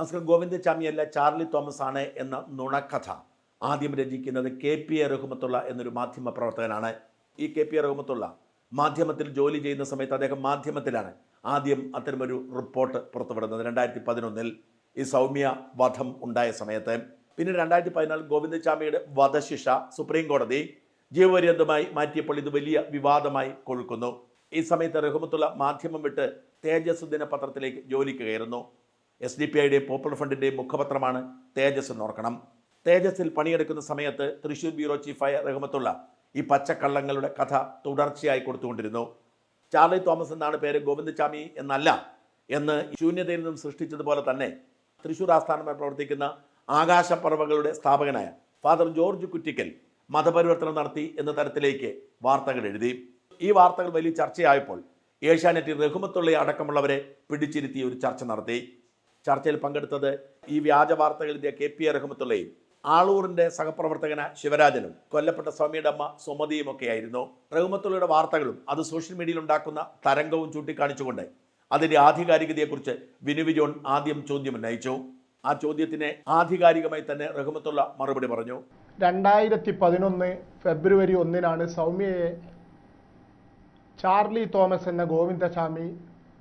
നമസ്കാരം. ഗോവിന്ദചാമിയല്ല Charlie Thomas ആണ് എന്ന നുണക്കഥ ആദ്യം രചിക്കുന്നത് കെ പി എ റഹ്മത്തുള്ള എന്നൊരു മാധ്യമ പ്രവർത്തകനാണ്. ഈ കെ പി എ റഹ്മത്തുള്ള മാധ്യമത്തിൽ ജോലി ചെയ്യുന്ന സമയത്ത് അദ്ദേഹം മാധ്യമത്തിലാണ് ആദ്യം അത്തരമൊരു റിപ്പോർട്ട് പുറത്തുവിടുന്നത്. രണ്ടായിരത്തി പതിനൊന്നിൽ ഈ സൗമ്യ വധം ഉണ്ടായ സമയത്ത്. പിന്നെ രണ്ടായിരത്തി പതിനാല് ഗോവിന്ദചാമിയുടെ വധശിക്ഷ സുപ്രീം കോടതി ജീവപര്യന്തമായി മാറ്റിയപ്പോൾ ഇത് വലിയ വിവാദമായി കൊഴുക്കുന്നു. ഈ സമയത്ത് റഹ്മത്തുള്ള മാധ്യമം വിട്ട് തേജസ് ദിനപത്രത്തിലേക്ക് ജോലിക്ക് കയറുന്നു. എസ് ഡി പി ഐയുടെയും പോപ്പുലർ ഫ്രണ്ടിന്റെയും മുഖപത്രമാണ് തേജസ് എന്നോർക്കണം. തേജസ്സിൽ പണിയെടുക്കുന്ന സമയത്ത് തൃശൂർ ബ്യൂറോ ചീഫായ റഹ്മത്തുള്ള ഈ പച്ചക്കള്ളങ്ങളുടെ കഥ തുടർച്ചയായി കൊടുത്തുകൊണ്ടിരുന്നു. ചാർലി തോമസ് എന്നാണ് പേര് ഗോവിന്ദചാമി എന്നല്ല എന്ന് ശൂന്യതയിൽ നിന്നും സൃഷ്ടിച്ചതുപോലെ തന്നെ തൃശൂർ ആസ്ഥാനമായി പ്രവർത്തിക്കുന്ന ആകാശപ്പറവകളുടെ സ്ഥാപകനായ ഫാദർ ജോർജ് കുറ്റിക്കൽ മതപരിവർത്തനം നടത്തി എന്ന തരത്തിലേക്ക് വാർത്തകൾ എഴുതി. ഈ വാർത്തകൾ വലിയ ചർച്ചയായപ്പോൾ ഏഷ്യാനെറ്റിൽ റഹ്മത്തുള്ള അടക്കമുള്ളവരെ പിടിച്ചിരുത്തി ഒരു ചർച്ച നടത്തി. ചർച്ചയിൽ പങ്കെടുത്തത് ഈ വ്യാജ വാർത്തകളിലെ കെ പി റഹ്മത്തുള്ളയും ആളൂറിന്റെ സഹപ്രവർത്തകന ശിവരാജനും കൊല്ലപ്പെട്ട സ്വാമിയുടെ അമ്മ സുമതിയും ഒക്കെയായിരുന്നു. റഹ്മത്തുള്ളയുടെ വാർത്തകളും അത് സോഷ്യൽ മീഡിയയിൽ ഉണ്ടാക്കുന്ന തരംഗവും ചൂണ്ടിക്കാണിച്ചുകൊണ്ട് അതിന്റെ ആധികാരികതയെക്കുറിച്ച് വിനുവി ജോൺ ആദ്യം ചോദ്യം ഉന്നയിച്ചു. ആ ചോദ്യത്തിന് ആധികാരികമായി തന്നെ റഹ്മത്തുള്ള മറുപടി പറഞ്ഞു. രണ്ടായിരത്തി പതിനൊന്ന് ഫെബ്രുവരി ഒന്നിനാണ് സൗമ്യയെ ചാർലി തോമസ് എന്ന ഗോവിന്ദസ്വാമി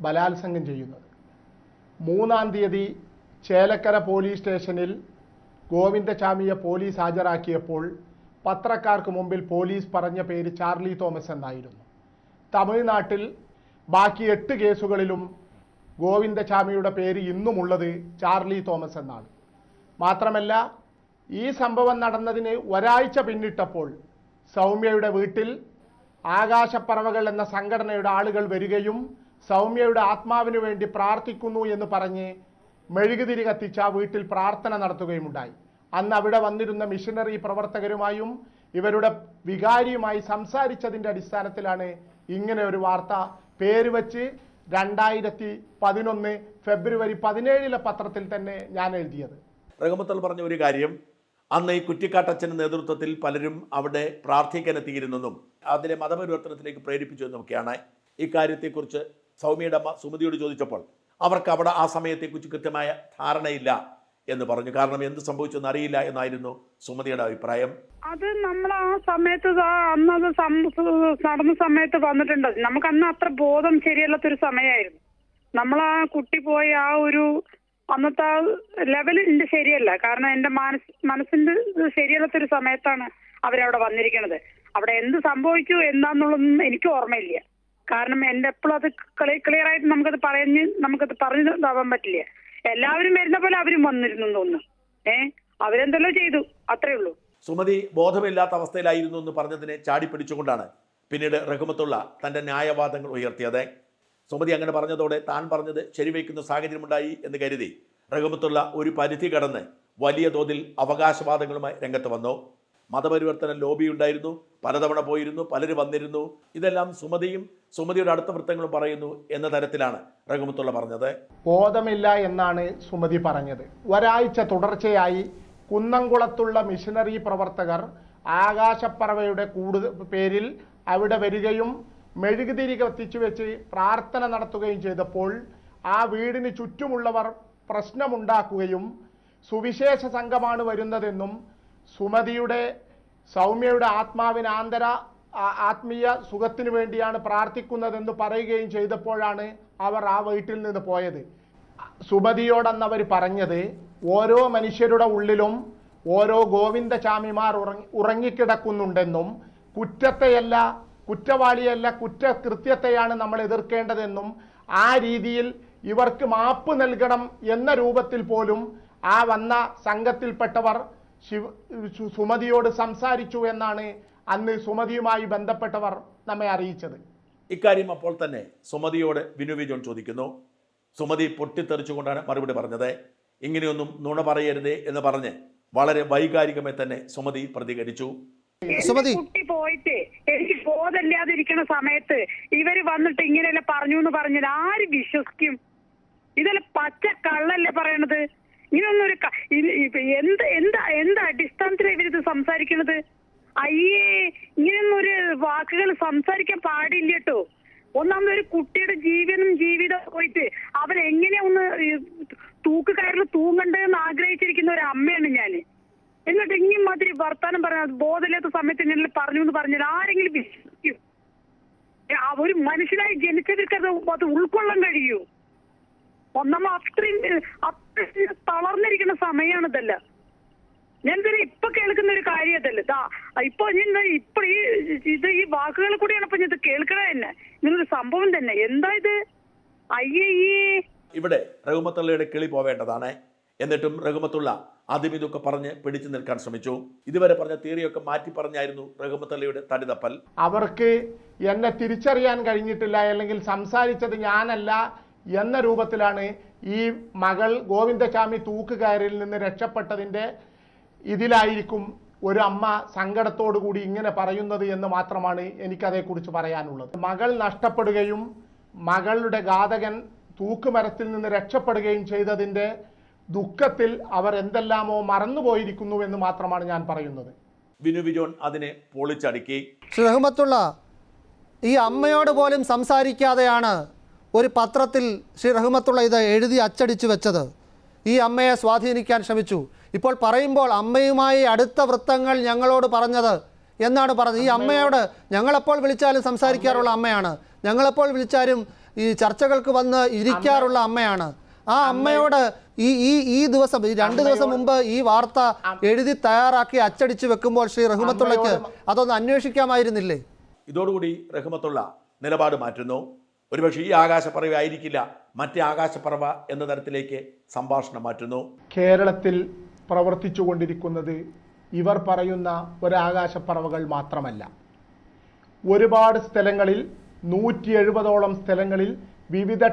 ബലാത്സംഗം ചെയ്യുന്നത്. മൂന്നാം തീയതി ചേലക്കര പോലീസ് സ്റ്റേഷനിൽ ഗോവിന്ദസ്വാമിയെ പോലീസ് ഹാജരാക്കിയപ്പോൾ പത്രക്കാർക്ക് മുമ്പിൽ പോലീസ് പറഞ്ഞ പേര് ചാർലി തോമസ് എന്നായിരുന്നു. തമിഴ്നാട്ടിൽ ബാക്കി എട്ട് കേസുകളിലും ഗോവിന്ദസ്വാമിയുടെ പേര് ഇന്നുമുള്ളത് ചാർലി തോമസ് എന്നാണ്. മാത്രമല്ല ഈ സംഭവം നടന്നതിന് ഒരാഴ്ച പിന്നിട്ടപ്പോൾ സൗമ്യയുടെ വീട്ടിൽ ആകാശപ്പറവകൾ എന്ന സംഘടനയുടെ ആളുകൾ വരികയും സൗമ്യയുടെ ആത്മാവിനു വേണ്ടി പ്രാർത്ഥിക്കുന്നു എന്ന് പറഞ്ഞ് മെഴുകുതിരി കത്തിച്ച് വീട്ടിൽ പ്രാർത്ഥന നടത്തുകയുമുണ്ടായി. അന്ന് അവിടെ വന്നിരുന്ന മിഷനറി പ്രവർത്തകരുമായും ഇവരുടെ വികാരിയുമായി സംസാരിച്ചതിന്റെ അടിസ്ഥാനത്തിലാണ് ഇങ്ങനെ ഒരു വാർത്ത പേര് വച്ച് രണ്ടായിരത്തി പതിനൊന്ന് ഫെബ്രുവരി പതിനേഴിലെ പത്രത്തിൽ തന്നെ ഞാൻ എഴുതിയത്. റഹമത്തൽ പറഞ്ഞ ഒരു കാര്യം അന്ന് ഈ കുറ്റിക്കാട്ടച്ഛന്റെ നേതൃത്വത്തിൽ പലരും അവിടെ പ്രാർത്ഥിക്കാൻ അതിലെ മതപരിവർത്തനത്തിലേക്ക് പ്രേരിപ്പിച്ചു എന്നൊക്കെയാണ് ഇക്കാര്യത്തെക്കുറിച്ച് കാര്യത്തെക്കുറിച്ച് സൗമ്യയുടെ അമ്മ സുമതിയോട് ചോദിച്ചപ്പോൾ അവർക്ക് അവിടെ ആ സമയത്തെക്കുറിച്ച് കൃത്യമായ ധാരണയില്ല എന്ന് പറഞ്ഞു. കാരണം എന്ത് സംഭവിച്ചെന്ന് അറിയില്ല എന്നായിരുന്നു സുമതിയുടെ അഭിപ്രായം. അത് നമ്മൾ ആ സമയത്ത് അന്ന് അത് നടന്ന സമയത്ത് വന്നിട്ടുണ്ട്. നമുക്ക് അന്ന് അത്ര ബോധം ശരിയല്ലാത്തൊരു സമയമായിരുന്നു നമ്മൾ ആ കുട്ടി പോയി ആ ഒരു അന്നത്തെ ആ ലെവൽ ശരിയല്ല. കാരണം എന്റെ മനസ് മനസ്സിന്റെ ശരിയല്ലാത്തൊരു സമയത്താണ് അവരവിടെ വന്നിരിക്കുന്നത് അവിടെ എന്ത് സംഭവിച്ചു എന്താന്നുള്ളതൊന്നും എനിക്ക് ഓർമ്മയില്ല. കാരണം എന്റെ എപ്പോഴും അത് ക്ലിയർ ആയിട്ട് നമുക്കത് പറഞ്ഞ് നമുക്കത് പറഞ്ഞു തരാൻ പറ്റില്ല? എല്ലാവരും വരുന്ന പോലെ അവരും വന്നിരുന്നു തോന്നുന്നു. ഏ? അവരെന്തെല്ലോ ചെയ്തു. അത്രേ ഉള്ളൂ. സുമതി ബോധമില്ലാത്ത അവസ്ഥയിലായിരുന്നു എന്ന് പറഞ്ഞതിനെ ചാടി പിടിച്ചുകൊണ്ടാണ് പിന്നീട് റഹ്മത്തുള്ള തന്റെ ന്യായവാദങ്ങൾ ഉയർത്തിയത്. സുമതി അങ്ങനെ പറഞ്ഞതോടെ താൻ പറഞ്ഞത് ശരിവയ്ക്കുന്ന സാഹചര്യമുണ്ടായി എന്ന് കരുതി റഹ്മത്തുള്ള ഒരു പരിധി കടന്ന് വലിയ തോതിൽ അവകാശവാദങ്ങളുമായി രംഗത്ത് വന്നു. മതപരിവർത്തന ലോബി ഉണ്ടായിരുന്നു പലതവണ പോയിരുന്നു പലരും വന്നിരുന്നു. ഇതെല്ലാം സുമതിയും സുമതിയുടെ അടുത്ത വൃത്തങ്ങളും പറയുന്നു എന്ന തരത്തിലാണ് റഹ്മത്തുള്ള പറഞ്ഞത്. ബോധമില്ല എന്നാണ് സുമതി പറഞ്ഞത്. ഒരാഴ്ച തുടർച്ചയായി കുന്നംകുളത്തുള്ള മിഷനറി പ്രവർത്തകർ ആകാശപ്പറവയുടെ കൂടുതൽ പേരിൽ അവിടെ വരികയും മെഴുകുതിരി കത്തിച്ചു വെച്ച് പ്രാർത്ഥന നടത്തുകയും ചെയ്തപ്പോൾ ആ വീടിന് ചുറ്റുമുള്ളവർ പ്രശ്നമുണ്ടാക്കുകയും സുവിശേഷ സംഘമാണ് വരുന്നതെന്നും സുമതിയുടെ സൗമ്യയുടെ ആത്മാവിന് ആന്തര ആത്മീയ സുഖത്തിനു വേണ്ടിയാണ് പ്രാർത്ഥിക്കുന്നതെന്ന് പറയുകയും ചെയ്തപ്പോഴാണ് അവർ ആ വീട്ടിൽ നിന്ന് പോയത്. സുമതിയോടന്ന് അവർ പറഞ്ഞത് ഓരോ മനുഷ്യരുടെ ഉള്ളിലും ഓരോ ഗോവിന്ദചാമിമാർ ഉറങ്ങി ഉറങ്ങിക്കിടക്കുന്നുണ്ടെന്നും കുറ്റത്തെയല്ല കുറ്റവാളിയല്ല കുറ്റകൃത്യത്തെയാണ് നമ്മൾ എതിർക്കേണ്ടതെന്നും ആ രീതിയിൽ ഇവർക്ക് മാപ്പ് നൽകണം എന്ന രൂപത്തിൽ പോലും ആ വന്ന സംഘത്തിൽപ്പെട്ടവർ ശിവ സുമതിയോട് സംസാരിച്ചു എന്നാണ് അന്ന് സുമതിയുമായി ബന്ധപ്പെട്ടവർ നമ്മെ അറിയിച്ചത്. ഇക്കാര്യം അപ്പോൾ തന്നെ സുമതിയോട് വിനുവി ജോൺ ചോദിക്കുന്നു. സുമതി പൊട്ടിത്തെറിച്ചുകൊണ്ടാണ് മറുപടി പറഞ്ഞത്. ഇങ്ങനെയൊന്നും നുണ പറയരുതേ എന്ന് പറഞ്ഞ് വളരെ വൈകാരികമായി തന്നെ സുമതി പ്രതികരിച്ചു. സുമതി. കുട്ടി പോയിട്ട് എനിക്ക് ബോധമില്ലാതിരിക്കുന്ന സമയത്ത് ഇവർ വന്നിട്ട് ഇങ്ങനെയല്ല പറഞ്ഞു എന്ന് പറഞ്ഞത് ആര് വിശ്വസിക്കും? ഇതല്ല പച്ച കള്ളല്ലേ പറയണത്? ഇങ്ങനൊന്നും ഒരു ക- ഇത് എന്ത് എന്താ എന്ത് അടിസ്ഥാനത്തിലാണ് ഇവരിത് സംസാരിക്കണത്? അയ്യേ ഇങ്ങനെയൊന്നും ഒരു വാക്കുകൾ സംസാരിക്കാൻ പാടില്ല കേട്ടോ ഒന്നാമത് ഒരു കുട്ടിയുടെ ജീവനും ജീവിതം പോയിട്ട് അവരെങ്ങനെ ഒന്ന് തൂക്കുകയറിൽ തൂങ്ങണ്ടെന്ന് ആഗ്രഹിച്ചിരിക്കുന്ന ഒരു അമ്മയാണ് ഞാൻ എന്നിട്ട് ഇങ്ങനെ മാതിരി വർത്താനം പറയാൻ ബോധമില്ലാത്ത സമയത്ത് ഇങ്ങനെ പറഞ്ഞു എന്ന് പറഞ്ഞാൽ ആരെങ്കിലും വിശ്വസിക്കും. ഒരു മനുഷ്യനായി ജനിച്ചവർക്ക് അത് ഉൾക്കൊള്ളാൻ കഴിയൂ? ഒന്നാമ അത്രയും അത്രയും തളർന്നിരിക്കുന്ന സമയമാണിതല്ല ഞാൻ ഇതിന് ഇപ്പൊ കേൾക്കുന്ന ഒരു കാര്യം അതല്ല ദാ ഇപ്പൊ ഞാൻ ഇപ്പൊ ഈ ഇത് ഈ വാക്കുകൾ കൂടിയാണ് ഇപ്പൊ ഞാൻ ഇത് കേൾക്കണ തന്നെ. ഇങ്ങനൊരു സംഭവം തന്നെ. എന്താ ഇത്? അയ്യേ. ഇവിടെ റഹുമത്തുള്ളയുടെ കിളി പോവേണ്ടതാണ്. എന്നിട്ടും റഹുമത്തുള്ള ആദ്യം ഇതൊക്കെ പറഞ്ഞ് പിടിച്ചു നിൽക്കാൻ ശ്രമിച്ചു. ഇതുവരെ പറഞ്ഞ തിയറിയൊക്കെ മാറ്റി പറഞ്ഞായിരുന്നു റഹുമത്തുള്ളയുടെ തടിതപ്പൽ. അവർക്ക് എന്നെ തിരിച്ചറിയാൻ കഴിഞ്ഞിട്ടില്ല അല്ലെങ്കിൽ സംസാരിച്ചത് ഞാനല്ല എന്ന രൂപത്തിലാണ് ഈ മകൾ ഗോവിന്ദസ്വാമി തൂക്കുകയറിൽ നിന്ന് രക്ഷപ്പെട്ടതിന്റെ ഇതിലായിരിക്കും ഒരു അമ്മ സങ്കടത്തോടു കൂടി ഇങ്ങനെ പറയുന്നത് എന്ന് മാത്രമാണ് എനിക്കതേക്കുറിച്ച് പറയാനുള്ളത്. മകൾ നഷ്ടപ്പെടുകയും മകളുടെ ഘാതകൻ തൂക്കുമരത്തിൽ നിന്ന് രക്ഷപ്പെടുകയും ചെയ്തതിന്റെ ദുഃഖത്തിൽ അവർ എന്തെല്ലാമോ മറന്നുപോയിരിക്കുന്നു എന്ന് മാത്രമാണ് ഞാൻ പറയുന്നത്. ബിനു ബിജോൺ അതിനെ പൊളിച്ചടുക്കി. റഹ്മത്തുള്ള ഈ അമ്മയോട് പോലും സംസാരിക്കാതെയാണ് ഒരു പത്രത്തിൽ ശ്രീ റഹ്മത്തുള്ള ഇത് എഴുതി അച്ചടിച്ചു വെച്ചത്. ഈ അമ്മയെ സ്വാധീനിക്കാൻ ശ്രമിച്ചു. ഇപ്പോൾ പറയുമ്പോൾ അമ്മയുമായി അടുത്ത വൃത്തങ്ങൾ ഞങ്ങളോട് പറഞ്ഞത് എന്നാണ് പറഞ്ഞത്. ഈ അമ്മയോട് ഞങ്ങളെപ്പോൾ വിളിച്ചാലും സംസാരിക്കാറുള്ള അമ്മയാണ്. ഞങ്ങളെപ്പോൾ വിളിച്ചാലും ഈ ചർച്ചകൾക്ക് വന്ന് ഇരിക്കാറുള്ള അമ്മയാണ്. ആ അമ്മയോട് ഈ ഈ ഈ ദിവസം ഈ രണ്ട് ദിവസം മുമ്പ് ഈ വാർത്ത എഴുതി തയ്യാറാക്കി അച്ചടിച്ചു വെക്കുമ്പോൾ ശ്രീ റഹ്മത്തുള്ളക്ക് അതൊന്ന് അന്വേഷിക്കാമായിരുന്നില്ലേ? ഇതോടുകൂടി റഹ്മത്തുള്ള നിലപാട് മാറ്റുന്നു. ഒരുപക്ഷെ ഈ ആകാശപ്പറവ ആയിരിക്കില്ല. മറ്റേ ആകാശപ്പറവ എന്ന തരത്തിലേക്ക് സംഭാഷണം മാറ്റുന്നു. കേരളത്തിൽ പ്രവർത്തിച്ചു കൊണ്ടിരിക്കുന്നത് ഇവർ പറയുന്ന ഒരാകാശപ്പറവകൾ മാത്രമല്ല. ഒരുപാട് സ്ഥലങ്ങളിൽ നൂറ്റി എഴുപതോളം സ്ഥലങ്ങളിൽ വിവിധ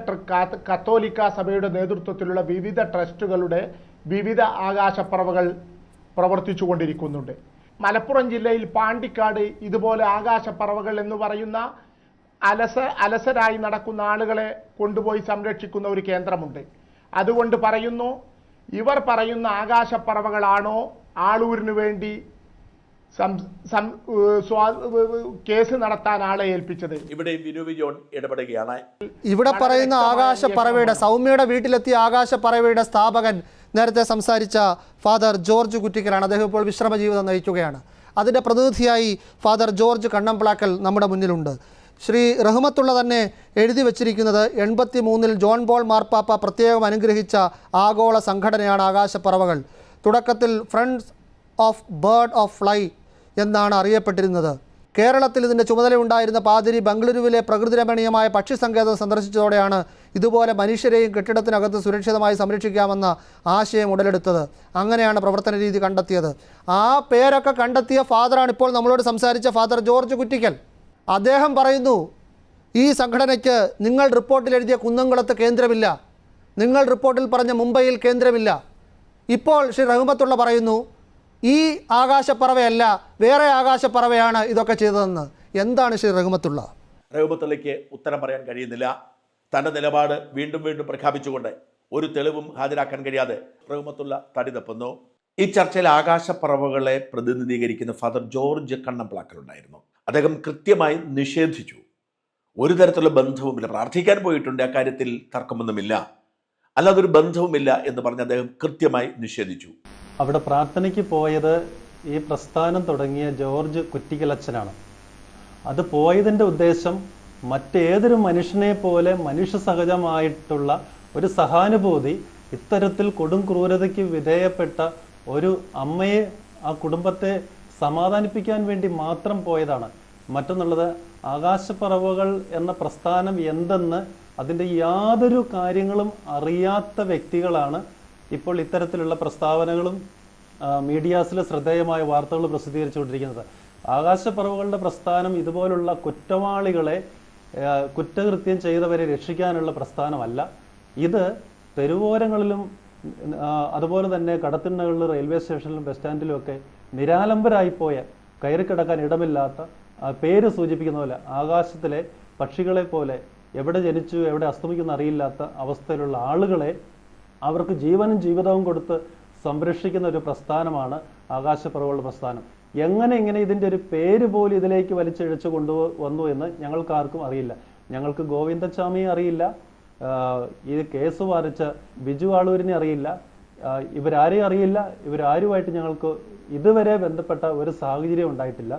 കത്തോലിക്ക സഭയുടെ നേതൃത്വത്തിലുള്ള വിവിധ ട്രസ്റ്റുകളുടെ വിവിധ ആകാശപ്പറവകൾ പ്രവർത്തിച്ചു കൊണ്ടിരിക്കുന്നുണ്ട് മലപ്പുറം ജില്ലയിൽ പാണ്ടിക്കാട് ഇതുപോലെ ആകാശപ്പറവകൾ എന്ന് പറയുന്ന അലസ അലസരായി നടക്കുന്ന ആളുകളെ കൊണ്ടുപോയി സംരക്ഷിക്കുന്ന ഒരു കേന്ദ്രമുണ്ട്. അതുകൊണ്ട് പറയുന്നു ഇവർ പറയുന്ന ആകാശപ്പറവകളാണോ ആളൂരിന് വേണ്ടി കേസ് നടത്താൻ ആളെ ഏൽപ്പിച്ചത്? ഇവിടെ വിജോൺ ഇടപെടുകയാണ്. ഇവിടെ പറയുന്ന ആകാശ ആകാശപ്പറവയുടെ സൗമ്യയുടെ വീട്ടിലെത്തിയ ആകാശപ്പറവയുടെ സ്ഥാപകൻ നേരത്തെ സംസാരിച്ച ഫാദർ ജോർജ് കുറ്റിക്കലാണ്. അദ്ദേഹം ഇപ്പോൾ വിശ്രമ ജീവിതം നയിക്കുകയാണ്. അതിന്റെ പ്രതിനിധിയായി ഫാദർ ജോർജ് കണ്ണംപ്ലാക്കൽ നമ്മുടെ മുന്നിലുണ്ട്. ശ്രീ റഹ്മത്തുള്ള തന്നെ എഴുതി വച്ചിരിക്കുന്നത് എൺപത്തി മൂന്നിൽ ജോൺ ബോൾ മാർപ്പാപ്പ പ്രത്യേകം അനുഗ്രഹിച്ച ആഗോള സംഘടനയാണ് ആകാശപ്പറവകൾ. തുടക്കത്തിൽ friends of bird of fly എന്നാണ് അറിയപ്പെട്ടിരുന്നത്. കേരളത്തിൽ ഇതിന്റെ ചുമതലയുണ്ടായിരുന്ന പാതിരി ബംഗളൂരുവിലെ പ്രകൃതി രമണീയമായ പക്ഷി സങ്കേതം സന്ദർശിച്ചതോടെയാണ് ഇതുപോലെ മനുഷ്യരെയും കെട്ടിടത്തിനകത്ത് സുരക്ഷിതമായി സംരക്ഷിക്കാമെന്ന ആശയം ഉടലെടുത്തത്. അങ്ങനെയാണ് പ്രവർത്തന രീതി കണ്ടെത്തിയത്. ആ പേരൊക്കെ കണ്ടെത്തിയ ഫാദറാണ് ഇപ്പോൾ നമ്മളോട് സംസാരിച്ച ഫാദർ ജോർജ് കുറ്റിക്കൽ. അദ്ദേഹം പറയുന്നു ഈ സംഘടനയ്ക്ക് നിങ്ങൾ റിപ്പോർട്ടിൽ എഴുതിയ കുന്നംകുളത്ത് കേന്ദ്രമില്ല. നിങ്ങൾ റിപ്പോർട്ടിൽ പറഞ്ഞ മുംബൈയിൽ കേന്ദ്രമില്ല. ഇപ്പോൾ ശ്രീ റഹ്മത്തുള്ള പറയുന്നു ഈ ആകാശപ്പറവയല്ല വേറെ ആകാശപ്പറവയാണ് ഇതൊക്കെ ചെയ്തതെന്ന്. എന്താണ് ശ്രീ റഹ്മത്തുള്ള? റഹ്മത്തുള്ളയ്ക്ക് ഉത്തരം പറയാൻ കഴിയുന്നില്ല. തന്റെ നിലപാട് വീണ്ടും വീണ്ടും പ്രഖ്യാപിച്ചുകൊണ്ട് ഒരു തെളിവും ഹാജരാക്കാൻ കഴിയാതെ റഹ്മത്തുള്ള തടി തപ്പുന്നു. ഈ ചർച്ചയിൽ ആകാശപ്പറവകളെ പ്രതിനിധീകരിക്കുന്ന ഫാദർ ജോർജ് കണ്ണംപ്ലാക്കലുണ്ടായിരുന്നു അദ്ദേഹം കൃത്യമായി നിഷേധിച്ചു. ഒരു തരത്തിലുള്ള ബന്ധവുമില്ല. പ്രാർത്ഥിക്കാൻ പോയിട്ടുണ്ട്. അക്കാര്യത്തിൽ തർക്കമൊന്നുമില്ല. അല്ലാതെ ഒരു ബന്ധവുമില്ല എന്ന് പറഞ്ഞ് അദ്ദേഹം കൃത്യമായി നിഷേധിച്ചു. അവിടെ പ്രാർത്ഥനയ്ക്ക് പോയത് ഈ പ്രസ്ഥാനം തുടങ്ങിയ ജോർജ് കുറ്റിക്കലച്ചനാണ്. അത് പോയതിന്റെ ഉദ്ദേശം മറ്റേതൊരു മനുഷ്യനെ പോലെ മനുഷ്യ സഹജമായിട്ടുള്ള ഒരു സഹാനുഭൂതി ഇത്തരത്തിൽ കൊടും ക്രൂരതയ്ക്ക് വിധേയപ്പെട്ട ഒരു അമ്മയെ ആ കുടുംബത്തെ സമാധാനിപ്പിക്കാൻ വേണ്ടി മാത്രം പോയതാണ്. മറ്റൊന്നുള്ളത് ആകാശപ്പറവുകൾ എന്ന പ്രസ്ഥാനം എന്തെന്ന് അതിന്റെ യാതൊരു കാര്യങ്ങളും അറിയാത്ത വ്യക്തികളാണ് ഇപ്പോൾ ഇത്തരത്തിലുള്ള പ്രസ്താവനകളും മീഡിയാസിലെ ശ്രദ്ധേയമായ വാർത്തകൾ പ്രസിദ്ധീകരിച്ചുകൊണ്ടിരിക്കുന്നത്. ആകാശപ്പറവുകളുടെ പ്രസ്ഥാനം ഇതുപോലുള്ള കുറ്റവാളികളെ കുറ്റകൃത്യം ചെയ്തവരെ രക്ഷിക്കാനുള്ള പ്രസ്ഥാനമല്ല. ഇത് തെരുവോരങ്ങളിലും അതുപോലെ തന്നെ കടത്തിണ്ണകളിൽ റെയിൽവേ സ്റ്റേഷനിലും ബസ് സ്റ്റാൻഡിലും ഒക്കെ നിരാലംബരായിപ്പോയ കയറിക്കിടക്കാൻ ഇടമില്ലാത്ത പേര് സൂചിപ്പിക്കുന്ന പോലെ ആകാശത്തിലെ പക്ഷികളെ പോലെ എവിടെ ജനിച്ചു എവിടെ അസ്തമിക്കുന്ന അറിയില്ലാത്ത അവസ്ഥയിലുള്ള ആളുകളെ അവർക്ക് ജീവനും ജീവിതവും കൊടുത്ത് സംരക്ഷിക്കുന്ന ഒരു പ്രസ്ഥാനമാണ് ആകാശപ്പറവുകളുടെ പ്രസ്ഥാനം. എങ്ങനെ ഇങ്ങനെ ഇതിന്റെ ഒരു പേര് പോലും ഇതിലേക്ക് വലിച്ചിഴച്ചു കൊണ്ടു വന്നു എന്ന് ഞങ്ങൾക്കാർക്കും അറിയില്ല. ഞങ്ങൾക്ക് ഗോവിന്ദസ്വാമിയെ അറിയില്ല. ഈ കേസ് വാദിച്ച ബിജു ആളൂരിനെ അറിയില്ല. ഇവരാരെയും അറിയില്ല. ഇവരാരുമായിട്ട് ഞങ്ങൾക്ക് ഇതുവരെ ബന്ധപ്പെട്ട ഒരു സാഹചര്യം ഉണ്ടായിട്ടില്ല.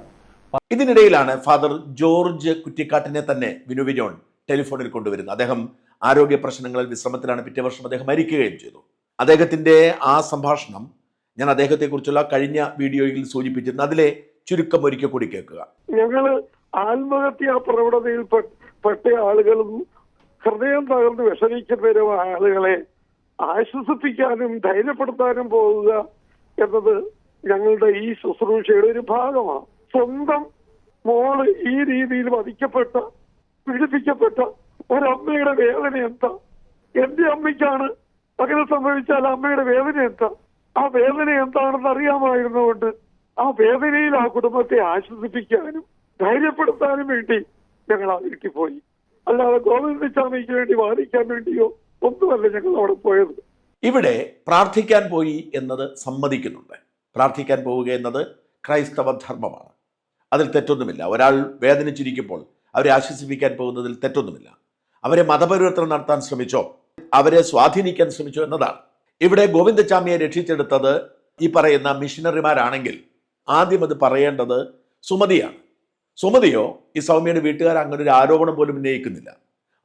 ഇതിനിടയിലാണ് ഫാദർ ജോർജ് കുറ്റിക്കാട്ടിനെ തന്നെ വിനു വിനോൺ ടെലിഫോണിൽ കൊണ്ടുവരുന്നത്. അദ്ദേഹം ആരോഗ്യ പ്രശ്നങ്ങളിൽ വിശ്രമത്തിലാണ് പിറ്റേ വർഷം അദ്ദേഹം മരിക്കുകയും ചെയ്തു. അദ്ദേഹത്തിന്റെ ആ സംഭാഷണം ഞാൻ അദ്ദേഹത്തെക്കുറിച്ചുള്ള കഴിഞ്ഞ വീഡിയോയിൽ സൂചിപ്പിച്ചിരുന്നു. അതിലെ ചുരുക്കം ഒരിക്കൽ കൂടി കേൾക്കുക. ഞങ്ങൾ ആത്മഹത്യാ പ്രവണതയിൽ പെട്ട ആളുകളും ഹൃദയം തകർന്ന് വിഷമിക്കുന്നവരും ആളുകളെ ആശ്വസിപ്പിക്കാനും ധൈര്യപ്പെടുത്താനും പോവുക എന്നത് ഞങ്ങളുടെ ഈ ശുശ്രൂഷയുടെ ഒരു ഭാഗമാണ്. സ്വന്തം മോൾ ഈ രീതിയിൽ വധിക്കപ്പെട്ട പീഡിപ്പിക്കപ്പെട്ട ഒരമ്മയുടെ വേദന എന്താ? എന്റെ അമ്മയ്ക്കാണ് അങ്ങനെ സംഭവിച്ചാൽ അമ്മയുടെ വേദന എന്താ? ആ വേദന എന്താണെന്ന് അറിയാമായിരുന്നുകൊണ്ട് ആ വേദനയിൽ ആ കുടുംബത്തെ ആശ്വസിപ്പിക്കാനും ധൈര്യപ്പെടുത്താനും വേണ്ടി ഞങ്ങൾ ആ വീട്ടിൽ പോയി. അല്ലാതെ ഗോവിന്ദ സ്വാമിക്ക് വേണ്ടി വാദിക്കാൻ വേണ്ടിയോ ഒന്നുമല്ല ഞങ്ങൾ അവിടെ പോയത്. ഇവിടെ പ്രാർത്ഥിക്കാൻ പോയി എന്നത് സമ്മതിക്കുന്നുണ്ട്. പ്രാർത്ഥിക്കാൻ പോവുക എന്നത് ക്രൈസ്തവ ധർമ്മമാണ്. അതിൽ തെറ്റൊന്നുമില്ല. ഒരാൾ വേദനിച്ചിരിക്കുമ്പോൾ അവരെ ആശ്വസിപ്പിക്കാൻ പോകുന്നതിൽ തെറ്റൊന്നുമില്ല. അവരെ മതപരിവർത്തനം നടത്താൻ ശ്രമിച്ചോ അവരെ സ്വാധീനിക്കാൻ ശ്രമിച്ചോ എന്നതാണ്. ഇവിടെ ഗോവിന്ദചാമിയെ രക്ഷിച്ചെടുത്തത് ഈ പറയുന്ന മിഷനറിമാരാണെങ്കിൽ ആദ്യം അത് പറയേണ്ടത് സുമതിയാണ്. സുമതിയോ ഈ സൗമ്യയുടെ വീട്ടുകാർ അങ്ങനെ ഒരു ആരോപണം പോലും ഉന്നയിക്കുന്നില്ല.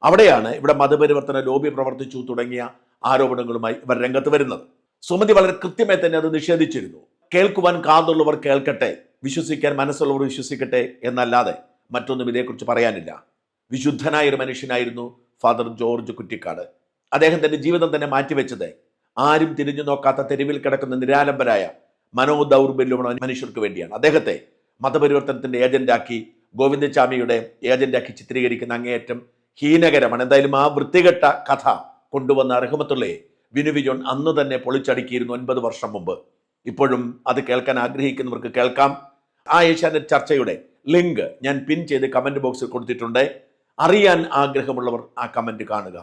അവിടെയാണ് ഇവിടെ മതപരിവർത്തന ലോബി പ്രവർത്തിച്ചു തുടങ്ങിയ ആരോപണങ്ങളുമായി ഇവർ രംഗത്ത് വരുന്നത്. സുമതി വളരെ കൃത്യമായി തന്നെ അത് നിഷേധിച്ചിരുന്നു. കേൾക്കുവാൻ കാതുള്ളവർ കേൾക്കട്ടെ വിശ്വസിക്കാൻ മനസ്സുള്ളവർ വിശ്വസിക്കട്ടെ എന്നല്ലാതെ മറ്റൊന്നും ഇതേക്കുറിച്ച് പറയാനില്ല. വിശുദ്ധനായ ഒരു മനുഷ്യനായിരുന്നു ഫാദർ ജോർജ് കുറ്റിക്കാട്. അദ്ദേഹം തന്റെ ജീവിതം തന്നെ മാറ്റിവെച്ചത് ആരും തിരിഞ്ഞു നോക്കാത്ത തെരുവിൽ കിടക്കുന്ന നിരാലംബരായ മനോദൗർബല്യമുള്ള മനുഷ്യർക്ക് വേണ്ടിയാണ്. അദ്ദേഹത്തെ മതപരിവർത്തനത്തിന്റെ ഏജന്റാക്കി ഗോവിന്ദസ്വാമിയുടെ ഏജന്റാക്കി ചിത്രീകരിക്കുന്ന അങ്ങേയറ്റം ഹീനകരമാണ്. എന്തായാലും ആ വൃത്തികെട്ട കഥ കൊണ്ടുവന്ന അർഹമത്തുള്ളയെ വിനു വിജോൺ അന്ന് തന്നെ പൊളിച്ചടുക്കിയിരുന്നു ഒൻപത് വർഷം മുമ്പ്. ഇപ്പോഴും അത് കേൾക്കാൻ ആഗ്രഹിക്കുന്നവർക്ക് കേൾക്കാം. ആ ഏഷ്യാനെറ്റ് ചർച്ചയുടെ ലിങ്ക് ഞാൻ പിൻ ചെയ്ത് കമന്റ് ബോക്സിൽ കൊടുത്തിട്ടുണ്ട്. അറിയാൻ ആഗ്രഹമുള്ളവർ ആ കമന്റ് കാണുക.